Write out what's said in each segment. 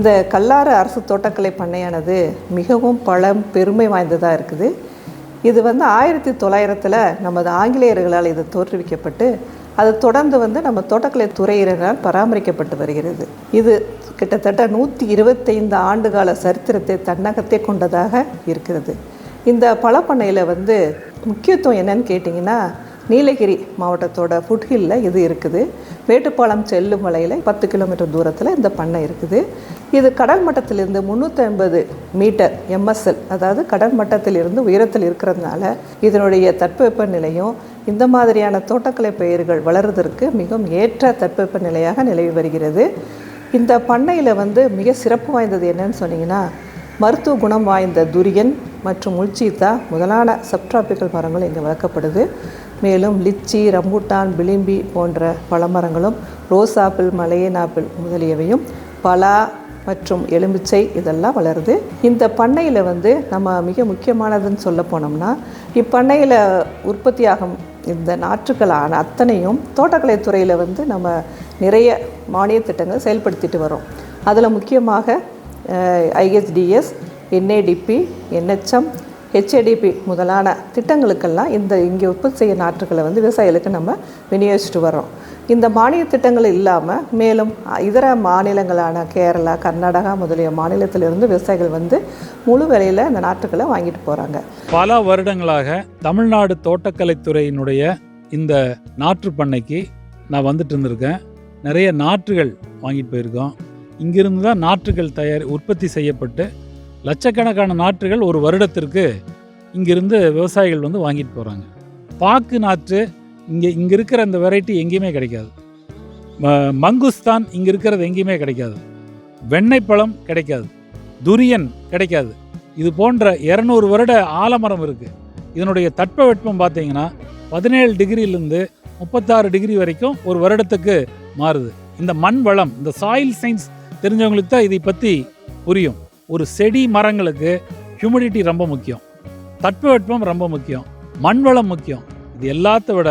இந்த கல்லார அரசு தோட்டக்கலை பண்ணையானது மிகவும் பழம் பெருமை வாய்ந்ததாக இருக்குது. இது வந்து ஆயிரத்தி தொள்ளாயிரத்தில் நமது ஆங்கிலேயர்களால் இது தோற்றுவிக்கப்பட்டு அது தொடர்ந்து வந்து நம்ம தோட்டக்கலை துறையினரால் பராமரிக்கப்பட்டு வருகிறது. இது கிட்டத்தட்ட நூற்றி இருபத்தைந்து ஆண்டுகால சரித்திரத்தை தன்னகத்தே கொண்டதாக இருக்கிறது. இந்த பழப்பண்ணையில் வந்து முக்கியத்துவம் என்னன்னு கேட்டிங்கன்னா நீலகிரி மாவட்டத்தோட ஃபுட்ஹில்ல இது இருக்குது. மேட்டுப்பாளையம் செல்லும் மலையில் பத்து கிலோமீட்டர் தூரத்தில் இந்த பண்ணை இருக்குது. இது கடல் மட்டத்திலிருந்து முந்நூற்றி ஐம்பது மீட்டர் எம்எஸ்எல் அதாவது கடல் மட்டத்திலிருந்து உயரத்தில் இருக்கிறதுனால இதனுடைய தட்பவெப்ப நிலையும் இந்த மாதிரியான தோட்டக்கலை பயிர்கள் வளர்வதற்கு மிகவும் ஏற்ற தட்பவெப்ப நிலையாக நிலவி வருகிறது. இந்த பண்ணையில் வந்து மிக சிறப்பு வாய்ந்தது என்னன்னு சொன்னீங்கன்னா மருத்துவ குணம் வாய்ந்த துரியன் மற்றும் உள்சீத்தா முதலான சப்ட்ராபிக்கல் மரங்கள் இங்கே வளர்க்கப்படுது. மேலும் லிச்சி ரம்பூட்டான் பிலிம்பி போன்ற பழமரங்களும் ரோஸ் ஆப்பிள் மலையன் ஆப்பிள் முதலியவையும் பலா மற்றும் எலுமிச்சை இதெல்லாம் வளருது. இந்த பண்ணையில் வந்து நம்ம மிக முக்கியமானதுன்னு சொல்ல போனோம்னா இப்பண்ணையில் உற்பத்தியாகும் இந்த நாற்றுக்களான அத்தனையும் தோட்டக்கலைத்துறையில் வந்து நம்ம நிறைய மானிய திட்டங்கள் செயல்படுத்திட்டு வரோம். அதில் முக்கியமாக ஐஎஸ்டிஎஸ் என்ஏடிபி என்ஹெச்எம் ஹெச்ஏடிபி முதலான திட்டங்களுக்கெல்லாம் இந்த இங்கே உற்பத்தி செய்ய நாற்றுகளை வந்து விவசாயிகளுக்கு நம்ம விநியோகிச்சுட்டு வரோம் இந்த மானிய திட்டங்கள் இல்லாமல் மேலும் இதர மாநிலங்களான கேரளா கர்நாடகா முதலிய மாநிலத்திலிருந்து விவசாயிகள் வந்து முழு விலையில் இந்த நாற்றுகளை வாங்கிட்டு போகிறாங்க பல வருடங்களாக தமிழ்நாடு தோட்டக்கலைத்துறையினுடைய இந்த நாற்று பண்ணைக்கு நான் வந்துட்டு இருந்திருக்கேன். நிறைய நாற்றுகள் வாங்கிட்டு போயிருக்கோம். இங்கிருந்து தான் நாற்றுகள் தயார் உற்பத்தி செய்யப்பட்டு லட்சக்கணக்கான நாற்றுகள் ஒரு வருடத்திற்கு இங்கிருந்து விவசாயிகள் வந்து வாங்கிட்டு போகிறாங்க பாக்கு நாற்று இங்கே இங்கே இருக்கிற அந்த வெரைட்டி எங்கேயுமே கிடைக்காது. ம- மங்குஸ்தான் இங்கே இருக்கிறது எங்கேயுமே கிடைக்காது. வெண்ணெய் பழம் கிடைக்காது. துரியன் கிடைக்காது. இது போன்ற இரநூறு வருட ஆலமரம் இருக்குது இதனுடைய தட்ப வெட்பம் பார்த்தீங்கன்னா பதினேழு டிகிரியிலேருந்து முப்பத்தாறு டிகிரி வரைக்கும் ஒரு வருடத்துக்கு மாறுது. இந்த மண் வளம் இந்த சாயில் சயின்ஸ் தெரிஞ்சவங்களுக்கு தான் இதை பற்றி புரியும். ஒரு செடி மரங்களுக்கு ஹியூமிடிட்டி ரொம்ப முக்கியம். தட்பவெட்பம் ரொம்ப முக்கியம். மண் வளம் முக்கியம். இது எல்லாத்த விட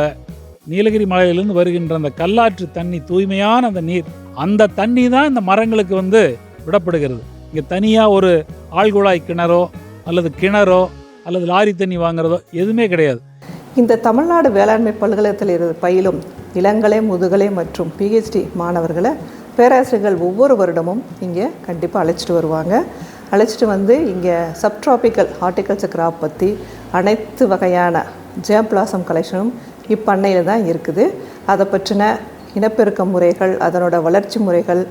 நீலகிரி மலையிலிருந்து வருகின்ற அந்த கல்லாற்று தண்ணி தூய்மையான அந்த நீர் அந்த தண்ணி தான் இந்த மரங்களுக்கு வந்து விடப்படுகிறது. இங்கே தனியாக ஒரு ஆழ்குழாய் கிணறோ அல்லது கிணறோ அல்லது லாரி தண்ணி வாங்குறதோ எதுவுமே கிடையாது. இந்த தமிழ்நாடு வேளாண்மை பல்கலைக்கழகத்தில் பயிலும் இளங்கலை முதுகலை மற்றும் பிஹெச்டி மாணவர்களை பேராசிரியர்கள் ஒவ்வொரு வருடமும் இங்கே கண்டிப்பாக அழைச்சிட்டு வருவாங்க. அழைச்சிட்டு வந்து இங்கே சப்ட்ராபிக்கல் ஹார்டிகல்ச்சர் கிராப் பற்றி அனைத்து வகையான ஜேம் பிளாசம் கலெக்ஷனும் இப்பண்ணையில் தான் இருக்குது. அதை பற்றின இனப்பெருக்க முறைகள் அதனோட வளர்ச்சி முறைகள்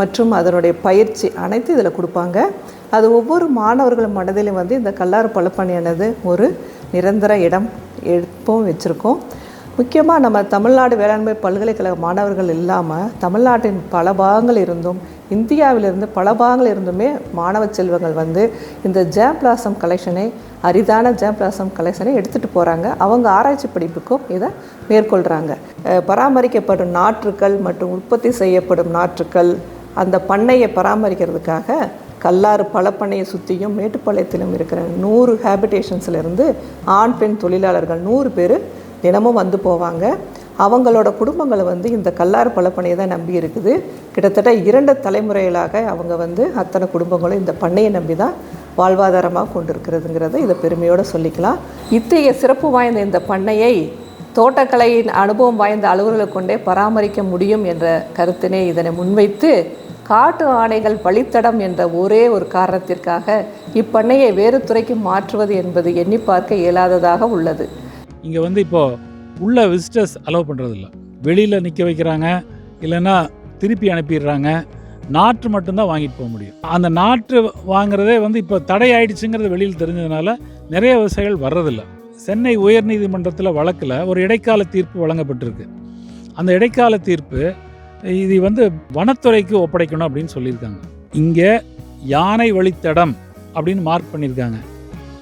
மற்றும் அதனுடைய பயிற்சி அனைத்து இதில் கொடுப்பாங்க. அது ஒவ்வொரு மாணவர்கள் மனதிலும் வந்து இந்த கல்லாறு பழப்பணியானது ஒரு நிரந்தர இடம் எப்பவும் வச்சுருக்கோம். முக்கியமாக நம்ம தமிழ்நாடு வேளாண்மை பல்கலைக்கழக மாணவர்கள் இல்லாமல் தமிழ்நாட்டின் பல பாகங்கள் இருந்தும் இந்தியாவிலிருந்து பல பாகங்கள் இருந்துமே மாணவ செல்வங்கள் வந்து இந்த ஜேம் பிளாசம் கலெக்ஷனை அரிதான ஜேம் பிளாசம் கலெக்ஷனை எடுத்துகிட்டு போகிறாங்க அவங்க ஆராய்ச்சி படிப்புக்கும் இதை மேற்கொள்கிறாங்க பராமரிக்கப்படும் நாற்றுக்கள் மற்றும் உற்பத்தி செய்யப்படும் நாற்றுக்கள் அந்த பண்ணையை பராமரிக்கிறதுக்காக கல்லாறு பழப்பண்ணையை சுற்றியும் மேட்டுப்பாளையத்திலும் இருக்கிற நூறு ஹேபிடேஷன்ஸ்லேருந்து ஆண் பெண் தொழிலாளர்கள் நூறு பேர் தினமும் வந்து போவாங்க. அவங்களோட குடும்பங்களை வந்து இந்த கல்லாறு பழப்பனையை தான் நம்பி இருக்குது. கிட்டத்தட்ட இரண்டு தலைமுறைகளாக அவங்க வந்து அத்தனை குடும்பங்களும் இந்த பண்ணையை நம்பி தான் வாழ்வாதாரமாக கொண்டிருக்கிறதுங்கிறத இதை பெருமையோடு சொல்லிக்கலாம். இத்தகைய சிறப்பு வாய்ந்த இந்த பண்ணையை தோட்டக்கலையின் அனுபவம் வாய்ந்த அலுவலர்களை கொண்டே பராமரிக்க முடியும் என்ற கருத்தினை இதனை முன்வைத்து காட்டு ஆணைகள் வழித்தடம் என்ற ஒரே ஒரு காரணத்திற்காக இப்பண்ணையை வேறு துறைக்கு மாற்றுவது என்பது எண்ணி பார்க்க இயலாததாக உள்ளது. இங்கே வந்து இப்போது உள்ள விசிட்டர்ஸ் அலோவ் பண்ணுறதில்ல வெளியில் நிற்க வைக்கிறாங்க இல்லைன்னா திருப்பி அனுப்பிடுறாங்க. நாற்று மட்டும்தான் வாங்கிட்டு போக முடியும். அந்த நாற்று வாங்குறதே வந்து இப்போ தடை ஆயிடுச்சுங்கிறது வெளியில் தெரிஞ்சதுனால நிறைய விவசாயிகள் வர்றதில்ல. சென்னை உயர்நீதிமன்றத்தில் வழக்கில் ஒரு இடைக்கால தீர்ப்பு வழங்கப்பட்டிருக்கு. அந்த இடைக்கால தீர்ப்பு இது வந்து வனத்துறைக்கு ஒப்படைக்கணும் அப்படின்னு சொல்லியிருக்காங்க. இங்கே யானை வழித்தடம் அப்படின்னு மார்க் பண்ணியிருக்காங்க.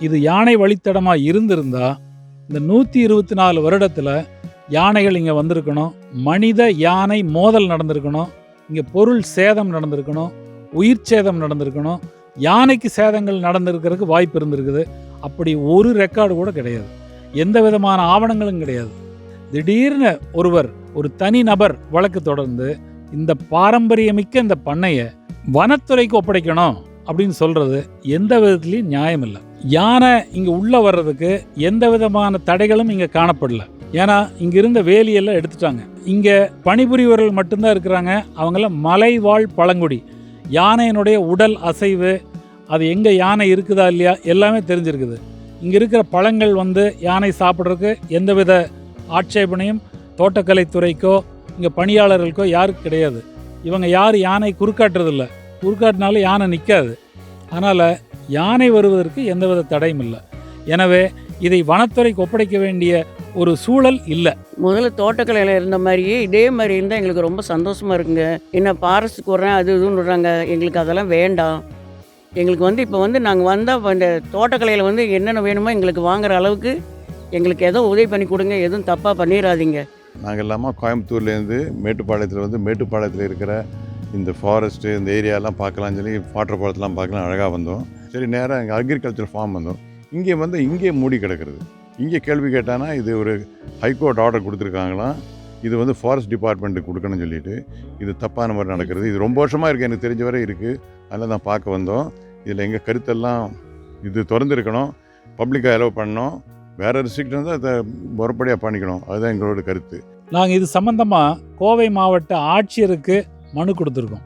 இது யானை வழித்தடமாக இருந்திருந்தால் இந்த நூற்றி இருபத்தி நாலு வருடத்தில் யானைகள் இங்கே வந்திருக்கணும் மனித யானை மோதல் நடந்திருக்கணும் இங்கே பொருள் சேதம் நடந்திருக்கணும் உயிர் சேதம் நடந்திருக்கணும் யானைக்கு சேதங்கள் நடந்திருக்கிறதுக்கு வாய்ப்பு இருந்திருக்குது. அப்படி ஒரு ரெக்கார்டு கூட கிடையாது. எந்த விதமான ஆவணங்களும் கிடையாது. திடீர்னு ஒருவர் ஒரு தனி நபர் வழக்கு தொடர்ந்து இந்த பாரம்பரியமிக்க இந்த பண்ணையை வனத்துறைக்கு ஒப்படைக்கணும். அப்படின்னு சொல்கிறது எந்த விதத்துலேயும் நியாயம் இல்லை. யானை இங்கே உள்ளே வர்றதுக்கு எந்த விதமான தடைகளும் இங்கே காணப்படல. ஏன்னா இங்கே இருந்த வேலியெல்லாம் எடுத்துட்டாங்க. இங்கே பணிபுரிவர்கள் மட்டும்தான் இருக்கிறாங்க. அவங்களாம் மலைவாழ் பழங்குடி. யானையினுடைய உடல் அசைவு அது எங்கே யானை இருக்குதா இல்லையா எல்லாமே தெரிஞ்சிருக்குது. இங்கே இருக்கிற பழங்கள் வந்து யானை சாப்பிட்றதுக்கு எந்தவித ஆட்சேபனையும் தோட்டக்கலைத்துறைக்கோ இங்கே பணியாளர்களுக்கோ யாருக்கு கிடையாது. இவங்க யார்? யானை குறுக்காட்டுறதில்ல. குறுக்காட்டினாலும் யானை நிற்காது அதனால் யானை வருவதற்கு எந்தவித தடையும் இல்லை. எனவே இதை வனத்துறைக்கு ஒப்படைக்க வேண்டிய ஒரு சூழல் இல்லை. முதல்ல தோட்டக்கலையில் இருந்த மாதிரியே இதே மாதிரி இருந்தால் எங்களுக்கு ரொம்ப சந்தோஷமாக இருக்குங்க. என்ன ஃபாரஸ்ட்டுக்கு வர்றேன் அது இதுன்னு விடுறாங்க. எங்களுக்கு அதெல்லாம் வேண்டாம். எங்களுக்கு வந்து இப்போ வந்து நாங்கள் வந்தால் இந்த தோட்டக்கலையில் வந்து என்னென்ன வேணுமோ எங்களுக்கு வாங்குற அளவுக்கு எங்களுக்கு ஏதோ உதவி பண்ணி கொடுங்க. எதுவும் தப்பாக பண்ணிடாதீங்க நாங்கள் இல்லாமல் கோயம்புத்தூர்லேருந்து மேட்டுப்பாளையத்தில் வந்து மேட்டுப்பாளையத்தில் இருக்கிற இந்த ஃபாரஸ்ட்டு இந்த ஏரியாலாம் பார்க்கலாம்னு சொல்லி வாட்டர் ஃபால்ஸ்லாம் பார்க்கலாம் அழகாக வந்தோம். சரி நேராக இங்கே அக்ரிகல்ச்சர் ஃபார்ம் வந்தோம். இங்கே வந்து இங்கே மூடி கிடக்கிறது. இங்கே கேள்வி கேட்டானா இது ஒரு ஹைகோர்ட் ஆர்டர் கொடுத்துருக்காங்களாம். இது வந்து ஃபாரஸ்ட் டிபார்ட்மெண்ட்டுக்கு கொடுக்கணும்னு சொல்லிட்டு இது தப்பான மாதிரி நடக்கிறது. இது ரொம்ப வருஷமாக இருக்குது எனக்கு தெரிஞ்ச வரை இருக்குது அதெல்லாம் தான் பார்க்க வந்தோம். இதில் எங்கள் கருத்தெல்லாம் இது திறந்துருக்கணும். பப்ளிக்காக அலோவ் பண்ணணும். வேறு ரெஸ்ட்ரிக்ஷன் தான் அதை முறைப்படியாக பண்ணிக்கணும். அதுதான் எங்களோட கருத்து. நாங்கள் இது சம்மந்தமாக கோவை மாவட்ட ஆட்சியருக்கு மனு கொடுத்துருக்கோம்.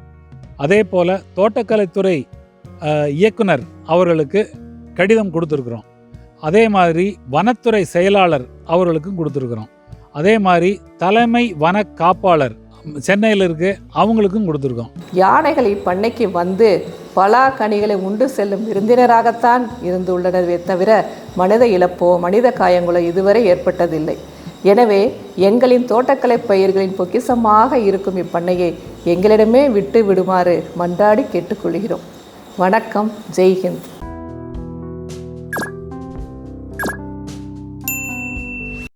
அதே போல் தோட்டக்கலைத்துறை இயக்குனர் அவர்களுக்கு கடிதம் கொடுத்துருக்குறோம். அதே மாதிரி வனத்துறை செயலாளர் அவர்களுக்கும் கொடுத்துருக்குறோம். அதே மாதிரி தலைமை வன காப்பாளர் சென்னையில் இருக்கு அவங்களுக்கும் கொடுத்துருக்கோம். யானைகள் இப்பண்ணைக்கு வந்து பலா கனிகளை உண்டு செல்லும் விருந்தினராகத்தான் இருந்துள்ளனவே தவிர மனித இழப்போ மனித காயங்களோ இதுவரை ஏற்பட்டதில்லை. எனவே எங்களின் தோட்டக்கலை பயிர்களின் பொக்கிஷமாக இருக்கும் இப்பண்ணையை எங்களிடமே விட்டு விடுமாறு மன்றாடி கேட்டுக்கொள்கிறோம். வணக்கம். ஜெய்ஹிந்த்.